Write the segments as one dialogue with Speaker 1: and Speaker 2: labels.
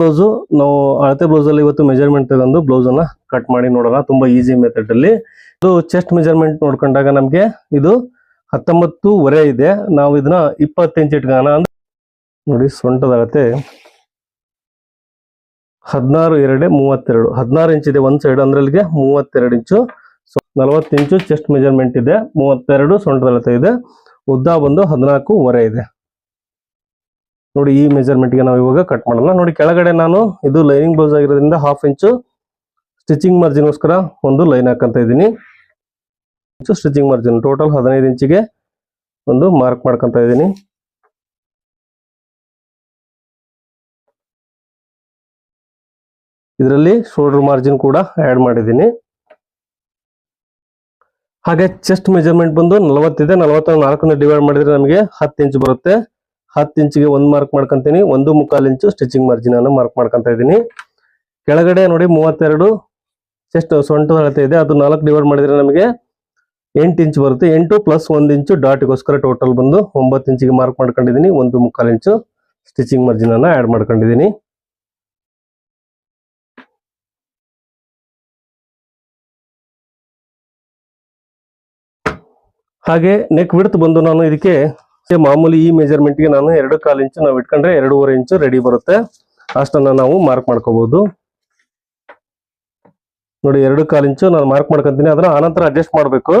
Speaker 1: Blouse. ನಾವು ಅಳತೆ ಬ್ಲೌಸಲ್ಲಿ ಇವತ್ತು ಮೆಜರ್ಮೆಂಟ್ ತಗೊಂಡು ಬ್ಲೌಸ್ ಅನ್ನ ಕಟ್ ಮಾಡಿ ನೋಡೋಣ. ತುಂಬಾ ಈಸಿ ಮೆಥಡ್ ಅಲ್ಲಿ. ಇದು ಚೆಸ್ಟ್ ಮೆಜರ್ಮೆಂಟ್ ನೋಡ್ಕೊಂಡಾಗ ನಮ್ಗೆ ಇದು ಹತ್ತೊಂಬತ್ತುವರೆ ಇದೆ. ನಾವು ಇದನ್ನ ಇಪ್ಪತ್ತು ಇಂಚ್ ಇಟ್ಕೋಣ ಅಂದ್ರೆ ನೋಡಿ, ಸೊಂಟದ ಅಳತೆ. ಹದಿನಾರು ಎರಡು ಮೂವತ್ತೆರಡು. ಹದಿನಾರು ಇಂಚ್ ಇದೆ ಒಂದ್ ಸೈಡ್ ಅಂದ್ರೆ ಮೂವತ್ತೆರಡು ಇಂಚು. ನಲವತ್ತು ಇಂಚು ಚೆಸ್ಟ್ ಮೆಜರ್ಮೆಂಟ್ ಇದೆ. ಮೂವತ್ತೆರಡು ಸೊಂಟದ ಅಳತೆ ಇದೆ. ಉದ್ದ ಬಂದು ಹದಿನಾಲ್ಕೂವರೆ ಇದೆ. ನೋಡಿ ಈ ಮೆಜರ್ಮೆಂಟ್ಗೆ ನಾವು ಇವಾಗ ಕಟ್ ಮಾಡೋಣ. ನೋಡಿ ಕೆಳಗಡೆ ನಾನು ಇದು ಲೈನಿಂಗ್ ಬ್ಲೌಸ್ ಆಗಿರೋದ್ರಿಂದ ಹಾಫ್ ಇಂಚು ಸ್ಟಿಚಿಂಗ್ ಮಾರ್ಜಿನ್ಗೋಸ್ಕರ ಒಂದು ಲೈನ್ ಹಾಕಂತ ಇದ್ದೀನಿ. ಸ್ಟಿಚಿಂಗ್ ಮಾರ್ಜಿನ್ ಟೋಟಲ್ ಹದಿನೈದು ಇಂಚಿಗೆ ಒಂದು ಮಾರ್ಕ್ ಮಾಡ್ಕೊಂತ ಇದ್ದೀನಿ. ಇದರಲ್ಲಿ ಶೋಲ್ಡರ್ ಮಾರ್ಜಿನ್ ಕೂಡ ಆಡ್ ಮಾಡಿದ್ದೀನಿ. ಹಾಗೆ ಚೆಸ್ಟ್ ಮೆಜರ್ಮೆಂಟ್ ಬಂದು ನಲವತ್ತಿದೆ. ನಲವತ್ತ ನಾಲ್ಕನ್ನು ಡಿವೈಡ್ ಮಾಡಿದ್ರೆ ನಮಗೆ ಹತ್ತು ಇಂಚ್ ಬರುತ್ತೆ. ಹತ್ತು ಇಂಚಿಗೆ ಒಂದು ಮಾರ್ಕ್ ಮಾಡ್ಕೊಂತೀನಿ, ಒಂದು ಮುಕ್ಕಾಲು ಇಂಚು ಸ್ಟಿಚಿಂಗ್ ಮಾರ್ಜಿನ್ ಅನ್ನು ಮಾರ್ಕ್ ಮಾಡ್ಕೊಂತ ಇದ್ದೀನಿ. ಕೆಳಗಡೆ ನೋಡಿ ಮೂವತ್ತೆರಡು ಚೆಸ್ಟ್ ಸೊಂಟದ ಅಳತೆ ಇದೆ, ಅದು ನಾಲ್ಕು ಡಿವೈಡ್ ಮಾಡಿದ್ರೆ ನಮಗೆ ಎಂಟು ಇಂಚ್ ಬರುತ್ತೆ. ಎಂಟು ಪ್ಲಸ್ ಒಂದು ಇಂಚು ಡಾಟ್ಗೋಸ್ಕರ ಟೋಟಲ್ ಬಂದು ಒಂಬತ್ತು ಇಂಚಿಗೆ ಮಾರ್ಕ್ ಮಾಡ್ಕೊಂಡಿದ್ದೀನಿ, ಒಂದು ಮುಕ್ಕಾಲು ಇಂಚು ಸ್ಟಿಚಿಂಗ್ ಮಾರ್ಜಿನ್ ಅನ್ನು ಆ್ಯಡ್ ಮಾಡ್ಕೊಂಡಿದ್ದೀನಿ. ಹಾಗೆ ನೆಕ್ ವಿಡ್ತ್ ಬಂದು ನಾನು ಇದಕ್ಕೆ ಮಾಮೂಲಿ ಈ ಮೆಜರ್ಮೆಂಟ್ಗೆ ನಾನು ಎರಡು ಕಾಲು ಇಂಚು ನಾವು ಇಟ್ಕೊಂಡ್ರೆ ಎರಡೂವರೆ ಇಂಚು ರೆಡಿ ಬರುತ್ತೆ. ಅಷ್ಟನ್ನ ನಾವು ಮಾರ್ಕ್ ಮಾಡ್ಕೋಬಹುದು ನೋಡಿ, ಎರಡು ಕಾಲು ಇಂಚು ನಾನು ಮಾರ್ಕ್ ಮಾಡ್ಕೊಂತೀನಿ. ಅದನ್ನ ಆನಂತರ ಅಡ್ಜಸ್ಟ್ ಮಾಡಬೇಕು.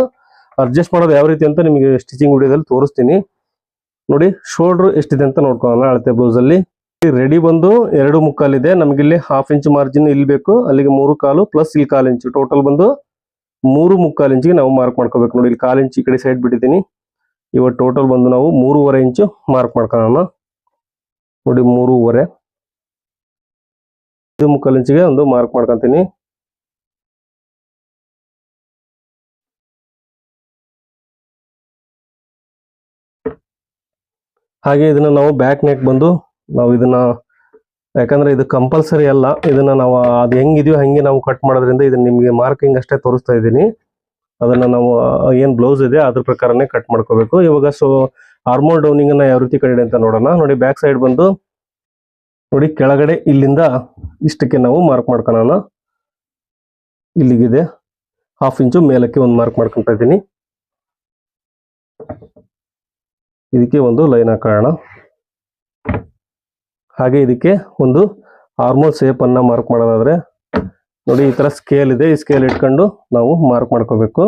Speaker 1: ಅಡ್ಜಸ್ಟ್ ಮಾಡೋದು ಯಾವ ರೀತಿ ಅಂತ ನಿಮಗೆ ಸ್ಟಿಚಿಂಗ್ ವಿಡಿಯೋದಲ್ಲಿ ತೋರಿಸ್ತೀನಿ. ನೋಡಿ ಶೋಲ್ಡರ್ ಎಷ್ಟಿದೆ ಅಂತ ನೋಡ್ಕೊಳ್ಳೋಣ ಅಳತೆ ಬ್ಲೌಸ್ ಅಲ್ಲಿ. ರೆಡಿ ಬಂದು ಎರಡು ಮುಕ್ಕಾಲಿದೆ ನಮ್ಗೆ ಇಲ್ಲಿ ಹಾಫ್ ಇಂಚ್ ಮಾರ್ಜಿನ್ ಇಲ್ಲಿ ಬೇಕು. ಅಲ್ಲಿಗೆ ಮೂರು ಕಾಲು ಪ್ಲಸ್ ಇಲ್ಲಿ ಕಾಲು ಇಂಚು ಟೋಟಲ್ ಬಂದು ಮೂರು ಮುಕ್ಕಾಲು ಇಂಚಿಗೆ ನಾವು ಮಾರ್ಕ್ ಮಾಡ್ಕೋಬೇಕು. ನೋಡಿ, ಇಲ್ಲಿ ಕಾಲು ಇಂಚ್ ಈ ಕಡೆ ಸೈಡ್ ಬಿಟ್ಟಿದ್ದೀನಿ. ಇವಾಗ ಟೋಟಲ್ ಬಂದು ನಾವು ಮೂರುವರೆ ಇಂಚು ಮಾರ್ಕ್ ಮಾಡ್ಕೊಳ್ಳೋಣ ನೋಡಿ ಮೂರುವರೆ. ಇದು ಮುಕ್ಕಾಲು ಇಂಚಿಗೆ ಒಂದು ಮಾರ್ಕ್ ಮಾಡ್ಕೊತೀನಿ. ಹಾಗೆ ಇದನ್ನ ನಾವು ಬ್ಯಾಕ್ ನೆಕ್ ಬಂದು ನಾವು ಇದನ್ನ, ಯಾಕಂದ್ರೆ ಇದು ಕಂಪಲ್ಸರಿ ಅಲ್ಲ. ಇದನ್ನ ನಾವು, ಅದು ಹೆಂಗಿದೆಯೋ ಹಂಗೆ ನಾವು ಕಟ್ ಮಾಡೋದ್ರಿಂದ ಇದನ್ನ ನಿಮಗೆ ಮಾರ್ಕಿಂಗ್ ಅಷ್ಟೇ ತೋರಿಸ್ತಾ ಇದ್ದೀನಿ. ಅದನ್ನ ನಾವು ಏನ್ ಬ್ಲೌಸ್ ಇದೆ, ಅದ್ರ ಪ್ರಕಾರನೇ ಕಟ್ ಮಾಡ್ಕೋಬೇಕು. ಇವಾಗ ಸೊ ಆರ್ಮೋಲ್ ಡೌನಿಂಗ್ ಅನ್ನ ಯಾವ ರೀತಿ ಕಡಿಡೆ ಅಂತ ನೋಡೋಣ. ನೋಡಿ ಬ್ಯಾಕ್ ಸೈಡ್ ಬಂದು, ನೋಡಿ, ಕೆಳಗಡೆ ಇಲ್ಲಿಂದ ಇಷ್ಟಕ್ಕೆ ನಾವು ಮಾರ್ಕ್ ಮಾಡ್ಕೊಳ್ಳೋಣ ಇಲ್ಲಿಗಿದೆ. ಹಾಫ್ ಇಂಚು ಮೇಲಕ್ಕೆ ಒಂದು ಮಾರ್ಕ್ ಮಾಡ್ಕೊಂತ ಇದ್ದೀನಿ. ಇದಕ್ಕೆ ಒಂದು ಲೈನ್ ಹಾಕೋಣ. ಹಾಗೆ ಇದಕ್ಕೆ ಒಂದು ಆರ್ಮೋಲ್ ಸೇಪ್ ಅನ್ನ ಮಾರ್ಕ್ ಮಾಡೋದಾದ್ರೆ ನೋಡಿ, ಈ ತರ ಸ್ಕೇಲ್ ಇದೆ. ಈ ಸ್ಕೇಲ್ ಇಟ್ಕೊಂಡು ನಾವು ಮಾರ್ಕ್ ಮಾಡ್ಕೋಬೇಕು.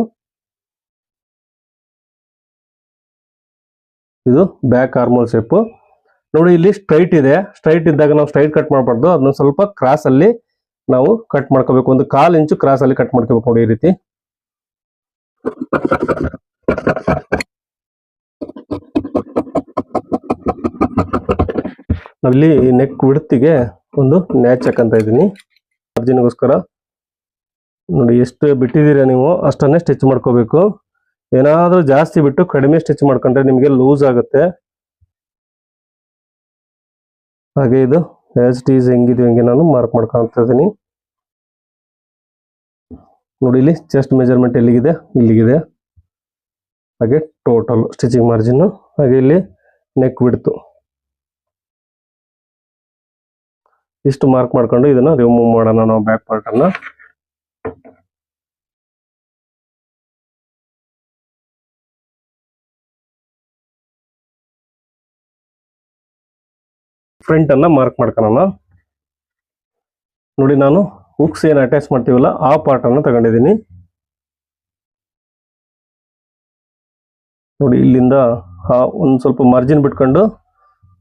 Speaker 1: ಇದು ಬ್ಯಾಕ್ ಆರ್ಮೋಲ್ ಶೇಪ್ ನೋಡಿ, ಇಲ್ಲಿ ಸ್ಟ್ರೈಟ್ ಇದೆ. ಸ್ಟ್ರೈಟ್ ಇದ್ದಾಗ ನಾವು ಸ್ಟ್ರೈಟ್ ಕಟ್ ಮಾಡಬಾರ್ದು. ಅದನ್ನ ಸ್ವಲ್ಪ ಕ್ರಾಸ್ ಅಲ್ಲಿ ನಾವು ಕಟ್ ಮಾಡ್ಕೋಬೇಕು. ಒಂದು ಕಾಲ್ ಇಂಚು ಕ್ರಾಸ್ ಅಲ್ಲಿ ಕಟ್ ಮಾಡ್ಕೋಬೇಕು ನೋಡಿ, ಈ ರೀತಿ. ನಾವಿಲ್ಲಿ ನೆಕ್ ಬಿಡ್ತಿಗೆ ಒಂದು ನ್ಯಾಚ್ ಹಾಕಂತ ಇದ್ದೀನಿ. ಮಾರ್ಜಿನ್ಗೋಸ್ಕರ ನೋಡಿ, ಎಷ್ಟು ಬಿಟ್ಟಿದ್ದೀರಾ ನೀವು? ಅಷ್ಟನ್ನೇ ಸ್ಟಿಚ್ ಮಾಡ್ಕೋಬೇಕು. ಏನಾದರೂ ಜಾಸ್ತಿ ಬಿಟ್ಟು ಕಡಿಮೆ ಸ್ಟಿಚ್ ಮಾಡ್ಕೊಂಡ್ರೆ ನಿಮಗೆ ಲೂಸ್ ಆಗುತ್ತೆ. ಹಾಗೆ ಇದು ಆಸ್ ಟೀಸ್ ಹೆಂಗಿದೆ ಹೆಂಗೆ ನಾನು ಮಾರ್ಕ್ ಮಾಡ್ಕೊಂತ ಇದ್ದೀನಿ. ನೋಡಿ, ಇಲ್ಲಿ ಚೆಸ್ಟ್ ಮೆಜರ್ಮೆಂಟ್ ಎಲ್ಲಿಗಿದೆ? ಇಲ್ಲಿಗಿದೆ. ಹಾಗೆ ಟೋಟಲ್ ಸ್ಟಿಚಿಂಗ್ ಮಾರ್ಜಿನ್ ಹಾಗೆ ಇಲ್ಲಿ ನೆಕ್ ಬಿಡ್ತು ಇಷ್ಟು ಮಾರ್ಕ್ ಮಾಡ್ಕೊಂಡು ಇದನ್ನ ರಿಮೂವ್ ಮಾಡೋಣ ನಾವು ಬ್ಯಾಕ್ ಪಾರ್ಟ್ ಫ್ರಂಟ್ ಅನ್ನ ಮಾರ್ಕ್ ಮಾಡ್ಕೊಳ್ಳೋಣ ನೋಡಿ ನಾನು ಹುಕ್ಸ್ ಏನು ಅಟ್ಯಾಚ್ ಮಾಡ್ತೀವಲ್ಲ ಆ ಪಾರ್ಟ್ ತಗೊಂಡಿದ್ದೀನಿ. ನೋಡಿ ಇಲ್ಲಿಂದ ಆ ಒಂದ್ ಸ್ವಲ್ಪ ಮಾರ್ಜಿನ್ ಬಿಟ್ಕೊಂಡು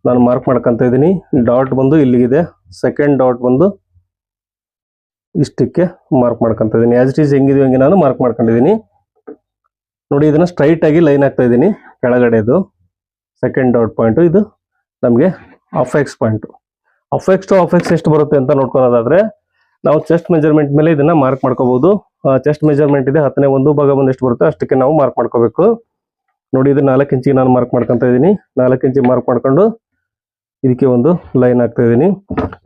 Speaker 1: ನಾನು ಮಾರ್ಕ್ ಮಾಡ್ಕೊಂತ ಇದ್ದೀನಿ. ಡಾಟ್ ಬಂದು ಇಲ್ಲಿಗಿದೆ. ಸೆಕೆಂಡ್ ಡಾಟ್ ಬಂದು ಇಷ್ಟಕ್ಕೆ ಮಾರ್ಕ್ ಮಾಡ್ಕೊಂತ ಇದ್ದೀನಿ. ಆಸ್ ಇಟ್ ಈಸ್ ಹೆಂಗಿದೆಯೋ ಹಂಗೆ ನಾನು ಮಾರ್ಕ್ ಮಾಡ್ಕೊಂಡಿದ್ದೀನಿ. ನೋಡಿ ಇದನ್ನ ಸ್ಟ್ರೈಟ್ ಆಗಿ ಲೈನ್ ಹಾಕ್ತಾ ಇದ್ದೀನಿ ಕೆಳಗಡೆದು. ಸೆಕೆಂಡ್ ಡಾಟ್ ಪಾಯಿಂಟ್ ಇದು ನಮಗೆ of X point of X two of X ಎಷ್ಟು ಬರುತ್ತೆ ಅಂತ ನೋಡ್ಕೊಳ್ಳೋದಾದ್ರೆ, ನಾವು ಚೆಸ್ಟ್ ಮೆಜರ್ಮೆಂಟ್ ಮೇಲೆ ಇದನ್ನ ಮಾರ್ಕ್ ಮಾಡ್ಕೋಬಹುದು ಚೆಸ್ಟ್ ಮೆಜರ್ಮೆಂಟ್ ಇದೆ, ಹತ್ತನೇ ಒಂದು ಭಾಗ ಬಂದು ಎಷ್ಟು ಬರುತ್ತೆ ಅಷ್ಟಕ್ಕೆ ನಾವು ಮಾರ್ಕ್ ಮಾಡ್ಕೋಬೇಕು. ನೋಡಿ, ಇದು ನಾಲ್ಕು ಇಂಚಿಗೆ ನಾನು ಮಾರ್ಕ್ ಮಾಡ್ಕೊಂತ ಇದ್ದೀನಿ. ನಾಲ್ಕು ಇಂಚಿಗೆ ಮಾರ್ಕ್ ಮಾಡ್ಕೊಂಡು ಇದಕ್ಕೆ ಒಂದು ಲೈನ್ ಹಾಕ್ತಾ ಇದ್ದೀನಿ.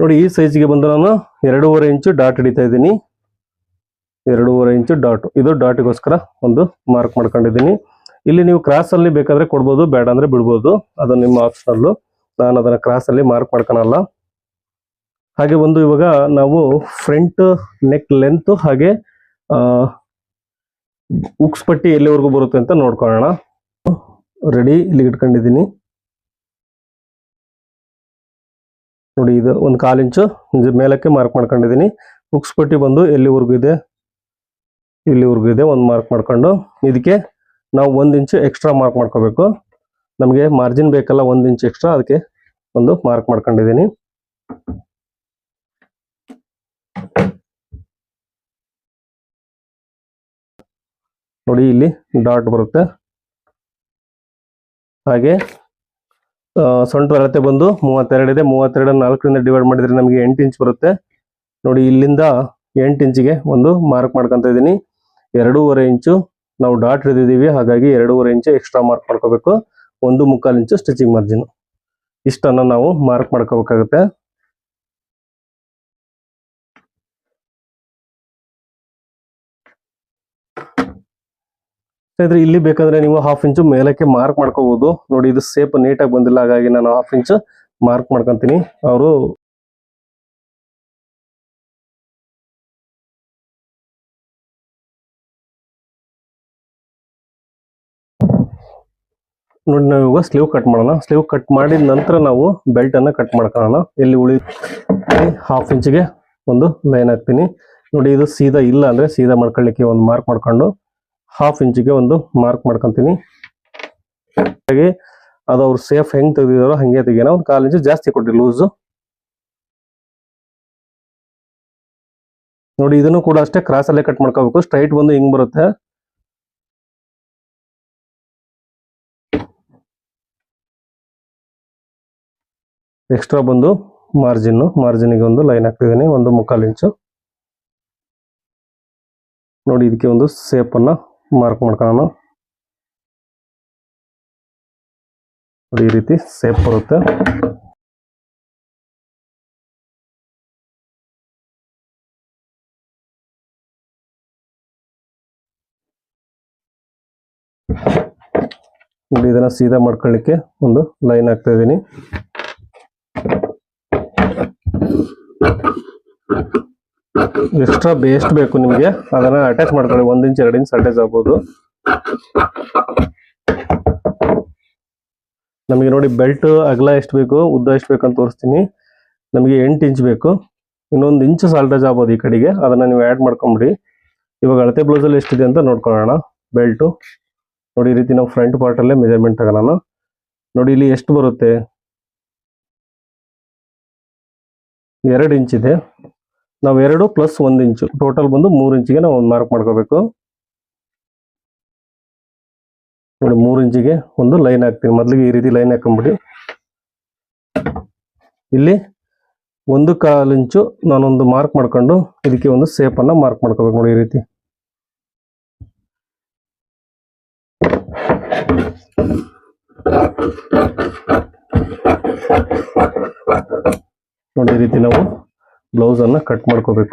Speaker 1: ನೋಡಿ, ಈ ಸೈಜ್ಗೆ ಬಂದು ನಾನು ಎರಡೂವರೆ ಇಂಚು ಡಾಟ್ ಹಿಡಿತಾ ಇದ್ದೀನಿ. ಎರಡೂವರೆ ಇಂಚು ಡಾಟ್ ಇದು ಡಾಟ್ಗೋಸ್ಕರ ಒಂದು ಮಾರ್ಕ್ ಮಾಡ್ಕೊಂಡಿದ್ದೀನಿ. ಇಲ್ಲಿ ನೀವು ಕ್ರಾಸ್ ಅಲ್ಲಿ ಬೇಕಾದ್ರೆ ಕೊಡ್ಬೋದು, ಬೇಡ ಅಂದ್ರೆ ಬಿಡ್ಬೋದು. ಅದು ನಿಮ್ಮ ಆಪ್ಷನಲ್ಲು ನಾನು ಅದನ್ನು ಕ್ರಾಸ್ ಅಲ್ಲಿ ಮಾರ್ಕ್ ಮಾಡ್ಕೊಳಲ್ಲ ಹಾಗೆ ಒಂದು ಇವಾಗ ನಾವು ಫ್ರಂಟ್ ನೆಕ್ ಲೆಂತ್ ಹಾಗೆ ಉಕ್ಸ್ ಪಟ್ಟಿ ಎಲ್ಲಿವರೆಗೂ ಬರುತ್ತೆ ಅಂತ ನೋಡ್ಕೊಳ್ಳೋಣ. ರೆಡಿ ಇಲ್ಲಿ ಇಟ್ಕೊಂಡಿದ್ದೀನಿ. ನೋಡಿ, ಇದು ಒಂದು ಕಾಲು ಇಂಚು ಮೇಲಕ್ಕೆ ಮಾರ್ಕ್ ಮಾಡ್ಕೊಂಡಿದ್ದೀನಿ. ಉಕ್ಸ್ ಪಟ್ಟಿ ಬಂದು ಎಲ್ಲಿವರೆಗೂ ಇದೆ? ಇಲ್ಲಿವರೆಗೂ ಇದೆ, ಒಂದು ಮಾರ್ಕ್ ಮಾಡ್ಕೊಂಡು. ಇದಕ್ಕೆ ನಾವು ಒಂದು ಇಂಚು ಎಕ್ಸ್ಟ್ರಾ ಮಾರ್ಕ್ ಮಾಡ್ಕೋಬೇಕು. ನಮಗೆ ಮಾರ್ಜಿನ್ ಬೇಕಲ್ಲ ಒಂದು ಇಂಚ್ ಎಕ್ಸ್ಟ್ರಾ ಅದಕ್ಕೆ ಒಂದು ಮಾರ್ಕ್ ಮಾಡ್ಕೊಂಡಿದ್ದೀನಿ. ನೋಡಿ ಇಲ್ಲಿ ಡಾಟ್ ಬರುತ್ತೆ. ಹಾಗೆ ಸೊಂಟು ಅಳತೆ ಬಂದು ಮೂವತ್ತೆರಡು ಇದೆ. ಮೂವತ್ತೆರಡು ನಾಲ್ಕರಿಂದ ಡಿವೈಡ್ ಮಾಡಿದ್ರೆ ನಮಗೆ ಎಂಟು ಇಂಚ್ ಬರುತ್ತೆ. ನೋಡಿ ಇಲ್ಲಿಂದ ಎಂಟು ಇಂಚಿಗೆ ಒಂದು ಮಾರ್ಕ್ ಮಾಡ್ಕೊತ ಇದ್ದೀನಿ. ಎರಡೂವರೆ ಇಂಚು ನಾವು ಡಾಟ್ ಹಿಡಿದಿದ್ದೀವಿ. ಹಾಗಾಗಿ ಎರಡೂವರೆ ಇಂಚು ಎಕ್ಸ್ಟ್ರಾ ಮಾರ್ಕ್ ಮಾಡ್ಕೋಬೇಕು. ಒಂದು ಮುಕ್ಕಾಲು ಇಂಚು ಸ್ಟಿಚಿಂಗ್ ಮಾರ್ಜಿನ್ ಇಷ್ಟನ್ನ ನಾವು ಮಾರ್ಕ್ ಮಾಡ್ಕೋಬೇಕಾಗುತ್ತೆ. ಸ್ನೇಹಿತರೆ, ಇಲ್ಲಿ ಬೇಕಂದ್ರೆ ನೀವು ಹಾಫ್ ಇಂಚು ಮೇಲಕ್ಕೆ ಮಾರ್ಕ್ ಮಾಡ್ಕೋಬಹುದು ನೋಡಿ, ಇದು ಸೇಪ್ ನೀಟಾಗಿ ಬಂದಿಲ್ಲ, ಹಾಗಾಗಿ ನಾನು ಹಾಫ್ ಇಂಚು ಮಾರ್ಕ್ ಮಾಡ್ಕೊಂತೀನಿ. ಅವರು ನೋಡಿ ನಾವು ಇವಾಗ ಸ್ಲೀವ್ ಕಟ್ ಮಾಡೋಣ. ಸ್ಲೀವ್ ಕಟ್ ಮಾಡಿದ ನಂತರ ನಾವು ಬೆಲ್ಟ್ ಅನ್ನ ಕಟ್ ಮಾಡ್ಕೊಳ್ಳೋಣ. ಇಲ್ಲಿ ಉಳಿ ಹಾಫ್ ಇಂಚ್ಗೆ ಒಂದು ಲೈನ್ ಹಾಕ್ತೀನಿ. ನೋಡಿ, ಇದು ಸೀದಾ ಇಲ್ಲ ಅಂದ್ರೆ ಸೀದಾ ಮಾಡ್ಕೊಳ್ಳಿಕ್ಕೆ ಒಂದು ಮಾರ್ಕ್ ಮಾಡ್ಕೊಂಡು ಹಾಫ್ ಇಂಚಿಗೆ ಒಂದು ಮಾರ್ಕ್ ಮಾಡ್ಕೊಂತೀನಿ. ಹಾಗೆ ಅದು ಅವ್ರು ಸೇಫ್ ಹೆಂಗ್ ತೆಗ್ದಿದಾರೋ ಹಂಗೆ ತೆಗಿಯೋಣ. ಒಂದು ಕಾಲು ಇಂಚು ಜಾಸ್ತಿ ಕೊಟ್ಟಿ ಲೂಸ್ ನೋಡಿ, ಇದನ್ನು ಕೂಡ ಅಷ್ಟೇ ಕ್ರಾಸ್ ಅಲ್ಲೇ ಕಟ್ ಮಾಡ್ಕೋಬೇಕು. ಸ್ಟ್ರೈಟ್ ಬಂದು ಹಿಂಗ್ ಬರುತ್ತೆ. ಎಕ್ಸ್ಟ್ರಾ ಬಂದು ಮಾರ್ಜಿನ್ ಮಾರ್ಜಿನ್ಗೆ ಒಂದು ಲೈನ್ ಹಾಕ್ತಿದ್ದೀನಿ, ಒಂದು ಮುಕ್ಕಾಲು ಇಂಚು ನೋಡಿ ಇದಕ್ಕೆ ಒಂದು ಸೇಪನ್ನು ಮಾರ್ಕ್ ಮಾಡ್ಕೊಳ್ಳೋಣ. ಈ ರೀತಿ ಸೇಪ್ ಬರುತ್ತೆ. ನೋಡಿ ಇದನ್ನ ಸೀದಾ ಮಾಡ್ಕೊಳ್ಳಿಕ್ಕೆ ಒಂದು ಲೈನ್ ಹಾಕ್ತಾ ಇದ್ದೀನಿ ಎಕ್ಸ್ಟ್ರಾ ಬೇಸ್ಟ್ ಬೇಕು ನಿಮಗೆ. ಅದನ್ನ ಅಟ್ಯಾಚ್ ಮಾಡ್ಕೊಳ್ಳಿ. ಒಂದು ಇಂಚ್, ಎರಡು ಇಂಚ್ ಅಟ್ಯಾಚ್ ಆಗ್ಬೋದು. ನಮಗೆ ನೋಡಿ ಬೆಲ್ಟ್ ಅಗಲ ಎಷ್ಟು ಬೇಕು, ಉದ್ದ ಎಷ್ಟು ಬೇಕು ಅಂತ ತೋರಿಸ್ತೀನಿ. ನಮಗೆ ಎಂಟು ಇಂಚ್ ಬೇಕು. ಇನ್ನೊಂದು ಇಂಚ್ ಸಾಲ್ಟೇಜ್ ಆಗ್ಬೋದು ಈ ಕಡೆಗೆ. ಅದನ್ನ ನೀವು ಆ್ಯಡ್ ಮಾಡ್ಕೊಂಬಿಡಿ. ಇವಾಗ ಅಳತೆ ಬ್ಲೌಸಲ್ಲಿ ಎಷ್ಟಿದೆ ಅಂತ ನೋಡ್ಕೊಳ್ಳೋಣ. ಬೆಲ್ಟು ನೋಡಿ, ಈ ರೀತಿ ನಾವು ಫ್ರಂಟ್ ಪಾರ್ಟಲ್ಲೇ ಮೆಜರ್ಮೆಂಟ್ ತಗೊಳ್ಳೋಣ ನೋಡಿ, ಇಲ್ಲಿ ಎಷ್ಟು ಬರುತ್ತೆ? ಎರಡು ಇಂಚ್ ಇದೆ. ನಾವು ಎರಡು ಪ್ಲಸ್ ಒಂದು ಇಂಚು ಟೋಟಲ್ ಬಂದು ಮೂರು ಇಂಚಿಗೆ ನಾವು ಒಂದು ಮಾರ್ಕ್ ಮಾಡ್ಕೋಬೇಕು. ನೋಡಿ ಮೂರು ಇಂಚಿಗೆ ಒಂದು ಲೈನ್ ಹಾಕ್ತೀನಿ ಮೊದಲಿಗೆ ಈ ರೀತಿ ಲೈನ್ ಹಾಕೊಂಬಿಡಿ ಇಲ್ಲಿ ಒಂದು ಕಾಲು ಇಂಚು ನಾನೊಂದು ಮಾರ್ಕ್ ಮಾಡ್ಕೊಂಡು ಇದಕ್ಕೆ ಒಂದು ಸೇಪನ್ನು ಮಾರ್ಕ್ ಮಾಡ್ಕೋಬೇಕು ನೋಡಿ ಈ ರೀತಿ. ನೋಡಿ ಈ ರೀತಿ ನಾವು ಬ್ಲೌಸ್ ಅನ್ನ ಕಟ್ ಮಾಡ್ಕೋಬೇಕು.